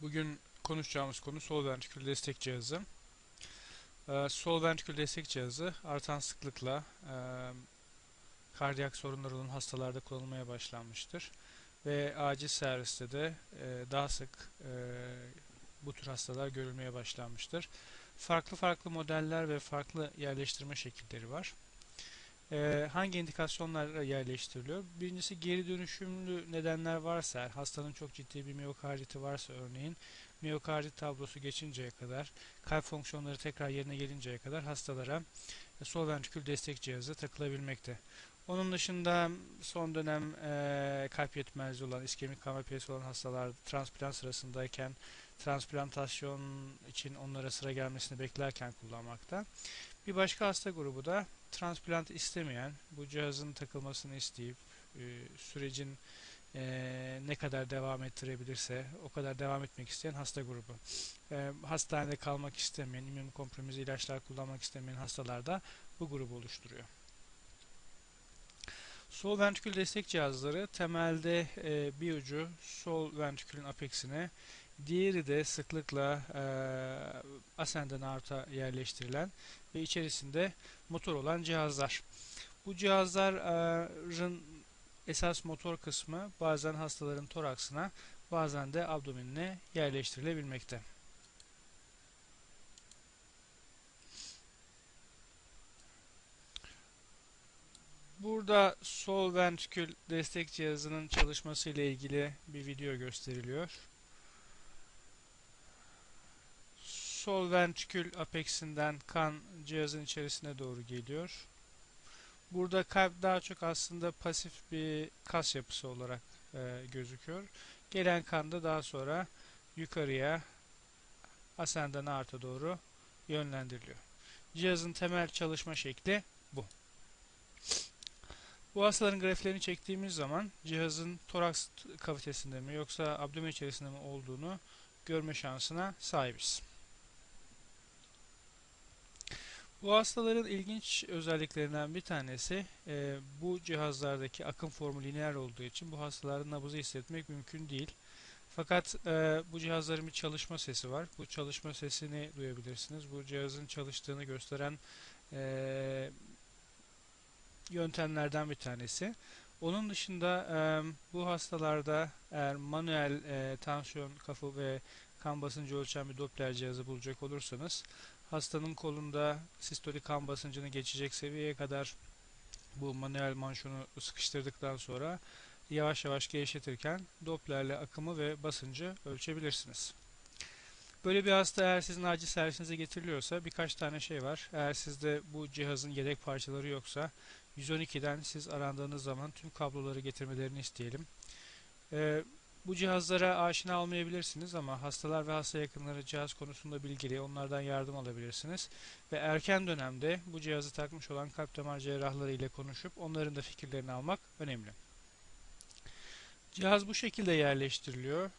Bugün konuşacağımız konu sol ventrikül destek cihazı. Ee, sol ventrikül destek cihazı artan sıklıkla e, kardiyak sorunlar olan hastalarda kullanılmaya başlanmıştır. Ve acil serviste de e, daha sık e, bu tür hastalar görülmeye başlanmıştır. Farklı farklı modeller ve farklı yerleştirme şekilleri var. Ee, hangi indikasyonlarla yerleştiriliyor? Birincisi geri dönüşümlü nedenler varsa, hastanın çok ciddi bir miyokarditi varsa örneğin, miyokardit tablosu geçinceye kadar, kalp fonksiyonları tekrar yerine gelinceye kadar hastalara sol ventrikül destek cihazı takılabilmekte. Onun dışında son dönem e, kalp yetmezliği olan, iskemik kan olan hastalar transplant sırasındayken transplantasyon için onlara sıra gelmesini beklerken kullanmakta. Bir başka hasta grubu da transplant istemeyen, bu cihazın takılmasını isteyip e, sürecin e, ne kadar devam ettirebilirse o kadar devam etmek isteyen hasta grubu. E, hastanede kalmak istemeyen, immünokompromize ilaçlar kullanmak istemeyen hastalar da bu grubu oluşturuyor. Sol ventrikül destek cihazları temelde e, bir ucu sol ventrikülün apexine, diğeri de sıklıkla e, ascending aorta yerleştirilen ve içerisinde motor olan cihazlar. Bu cihazların esas motor kısmı bazen hastaların toraksına bazen de abdomenine yerleştirilebilmekte. Burada sol ventrikül destek cihazının çalışması ile ilgili bir video gösteriliyor. Sol ventrikül apeksinden kan cihazın içerisine doğru geliyor. Burada kalp daha çok aslında pasif bir kas yapısı olarak e, gözüküyor. Gelen kan da daha sonra yukarıya ascendana arta doğru yönlendiriliyor. Cihazın temel çalışma şekli bu. Bu hastaların grafiklerini çektiğimiz zaman cihazın toraks kavitesinde mi yoksa abdomen içerisinde mi olduğunu görme şansına sahibiz. Bu hastaların ilginç özelliklerinden bir tanesi e, bu cihazlardaki akım formu lineer olduğu için bu hastaların nabızı hissetmek mümkün değil. Fakat e, bu cihazların bir çalışma sesi var. Bu çalışma sesini duyabilirsiniz. Bu cihazın çalıştığını gösteren e, yöntemlerden bir tanesi. Onun dışında e, bu hastalarda eğer manuel e, tansiyon kafı ve kan basıncı ölçen bir Doppler cihazı bulacak olursanız hastanın kolunda sistolik kan basıncını geçecek seviyeye kadar bu manuel manşonu sıkıştırdıktan sonra yavaş yavaş gevşetirken Doppler'le akımı ve basıncı ölçebilirsiniz. Böyle bir hasta eğer sizin acil servisinize getiriliyorsa birkaç tane şey var. Eğer sizde bu cihazın yedek parçaları yoksa 112'den siz arandığınız zaman tüm kabloları getirmelerini isteyelim. Ee, bu cihazlara aşina olmayabilirsiniz ama hastalar ve hasta yakınları cihaz konusunda bilgili, onlardan yardım alabilirsiniz. Ve erken dönemde bu cihazı takmış olan kalp damar cerrahları ile konuşup onların da fikirlerini almak önemli. Cihaz bu şekilde yerleştiriliyor.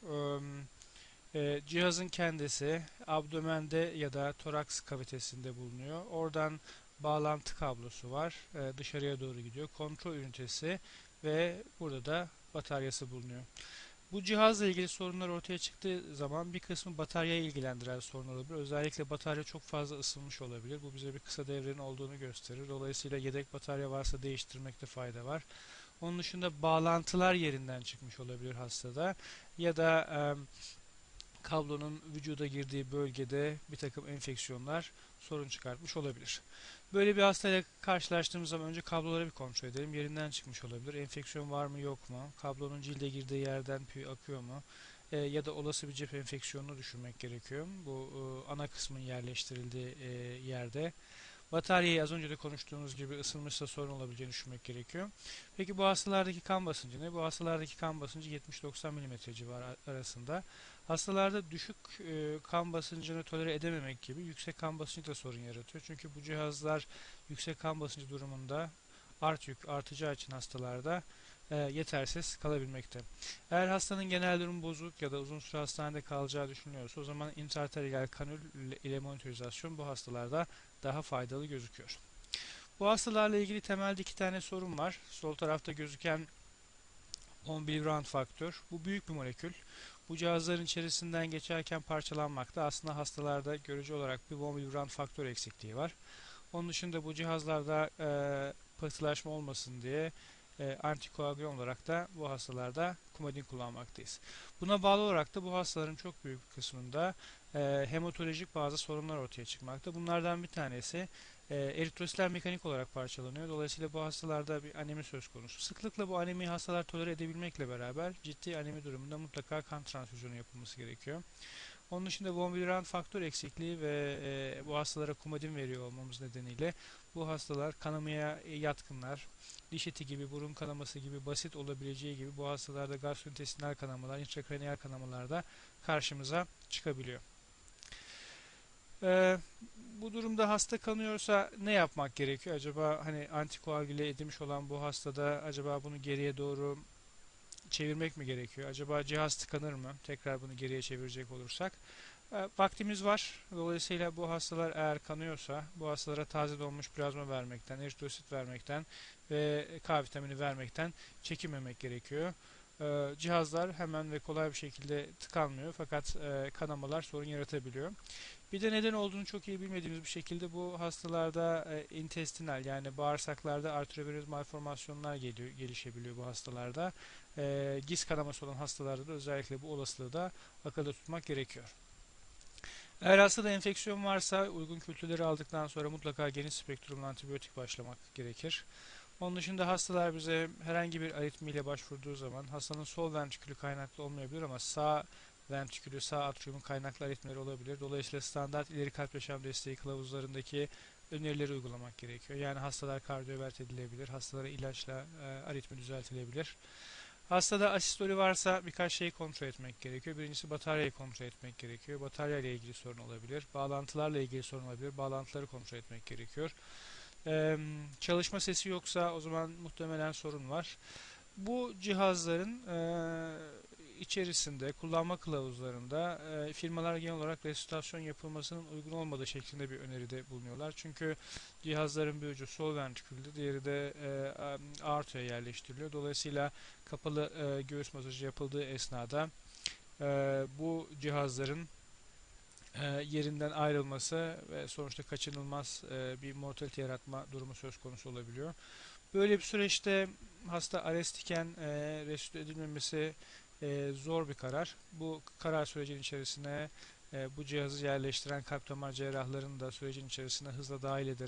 E, cihazın kendisi abdomende ya da toraks kavitesinde bulunuyor. Oradan bağlantı kablosu var. E, dışarıya doğru gidiyor. Kontrol ünitesi ve burada da bataryası bulunuyor. Bu cihazla ilgili sorunlar ortaya çıktığı zaman bir kısmı bataryayı ilgilendiren sorun olabilir. Özellikle batarya çok fazla ısınmış olabilir. Bu bize bir kısa devrenin olduğunu gösterir. Dolayısıyla yedek batarya varsa değiştirmekte fayda var. Onun dışında bağlantılar yerinden çıkmış olabilir hastada. Ya da e, kablonun vücuda girdiği bölgede bir takım enfeksiyonlar sorun çıkartmış olabilir. Böyle bir hastayla karşılaştığımız zaman önce kabloları bir kontrol edelim. Yerinden çıkmış olabilir. Enfeksiyon var mı yok mu? Kablonun cilde girdiği yerden tüy akıyor mu? E, ya da olası bir cep enfeksiyonunu düşünmek gerekiyor. Bu e, ana kısmın yerleştirildiği e, yerde. Bataryayı az önce de konuştuğumuz gibi ısınmışsa sorun olabileceğini düşünmek gerekiyor. Peki bu hastalardaki kan basıncı ne? Bu hastalardaki kan basıncı 70-90 mm civarı arasında. Hastalarda düşük e, kan basıncını tolere edememek gibi yüksek kan basıncı da sorun yaratıyor. Çünkü bu cihazlar yüksek kan basıncı durumunda art yük artacağı için hastalarda e, yetersiz kalabilmekte. Eğer hastanın genel durum bozuk ya da uzun süre hastanede kalacağı düşünülüyorsa o zaman intraarteriyel kanül ile monitorizasyon bu hastalarda daha faydalı gözüküyor. Bu hastalarla ilgili temelde iki tane sorun var. Sol tarafta gözüken 10 miligram faktör. Bu büyük bir molekül. Bu cihazların içerisinden geçerken parçalanmakta. Aslında hastalarda görücü olarak bir von Willebrand faktör eksikliği var. Onun dışında bu cihazlarda e, pıhtılaşma olmasın diye e, antikoagülan olarak da bu hastalarda kumadin kullanmaktayız. Buna bağlı olarak da bu hastaların çok büyük bir kısmında e, hematolojik bazı sorunlar ortaya çıkmakta. Bunlardan bir tanesi e, eritrositler mekanik olarak parçalanıyor. Dolayısıyla bu hastalarda bir anemi söz konusu. Sıklıkla bu anemi hastalar tolere edebilmekle beraber ciddi anemi durumunda mutlaka kan transfüzyonu yapılması gerekiyor. Onun dışında von Willebrand faktör eksikliği ve e, bu hastalara kumadin veriyor olmamız nedeniyle bu hastalar kanamaya yatkınlar. Diş eti gibi, burun kanaması gibi basit olabileceği gibi bu hastalarda gastrointestinal kanamalar, intrakraniyal kanamalar da karşımıza çıkabiliyor. Ee, bu durumda hasta kanıyorsa ne yapmak gerekiyor? Acaba hani antikoagüle edilmiş olan bu hastada acaba bunu geriye doğru çevirmek mi gerekiyor? Acaba cihaz tıkanır mı? Tekrar bunu geriye çevirecek olursak. E, vaktimiz var. Dolayısıyla bu hastalar eğer kanıyorsa bu hastalara taze donmuş plazma vermekten, eritrosit vermekten ve K vitamini vermekten çekinmemek gerekiyor. E, cihazlar hemen ve kolay bir şekilde tıkanmıyor fakat e, kanamalar sorun yaratabiliyor. Bir de neden olduğunu çok iyi bilmediğimiz bir şekilde bu hastalarda e, intestinal yani bağırsaklarda arteriovenöz malformasyonlar geliyor, gelişebiliyor bu hastalarda. E, giz kanaması olan hastalarda da özellikle bu olasılığı da akılda tutmak gerekiyor. Eğer hastada enfeksiyon varsa uygun kültürleri aldıktan sonra mutlaka geniş spektrumlu antibiyotik başlamak gerekir. Onun dışında hastalar bize herhangi bir aritmiyle başvurduğu zaman hastanın sol ventrikülü kaynaklı olmayabilir ama sağ ventrikülü, sağ atriumun kaynaklı aritmileri olabilir. Dolayısıyla standart ileri kalp yaşam desteği kılavuzlarındaki önerileri uygulamak gerekiyor. Yani hastalar kardiyovert edilebilir, hastalara ilaçla e, aritmi düzeltilebilir. Hastada asistoli varsa birkaç şeyi kontrol etmek gerekiyor. Birincisi bataryayı kontrol etmek gerekiyor. Batarya ile ilgili sorun olabilir. Bağlantılarla ilgili sorun olabilir. Bağlantıları kontrol etmek gerekiyor. Çalışma sesi yoksa o zaman muhtemelen sorun var. Bu cihazların içerisinde kullanma kılavuzlarında firmalar genel olarak restorasyon yapılmasının uygun olmadığı şeklinde bir öneride bulunuyorlar. Çünkü cihazların bir ucu sol ventrikülde, diğeri de e, aortaya yerleştiriliyor. Dolayısıyla kapalı e, göğüs masajı yapıldığı esnada bu cihazların yerinden ayrılması ve sonuçta kaçınılmaz e, bir mortalite yaratma durumu söz konusu olabiliyor. Böyle bir süreçte hasta arrest e, resüte edilmemesi e, zor bir karar. Bu karar sürecinin içerisine e, bu cihazı yerleştiren kalp damar cerrahlarını da sürecin içerisine hızla dahil ederek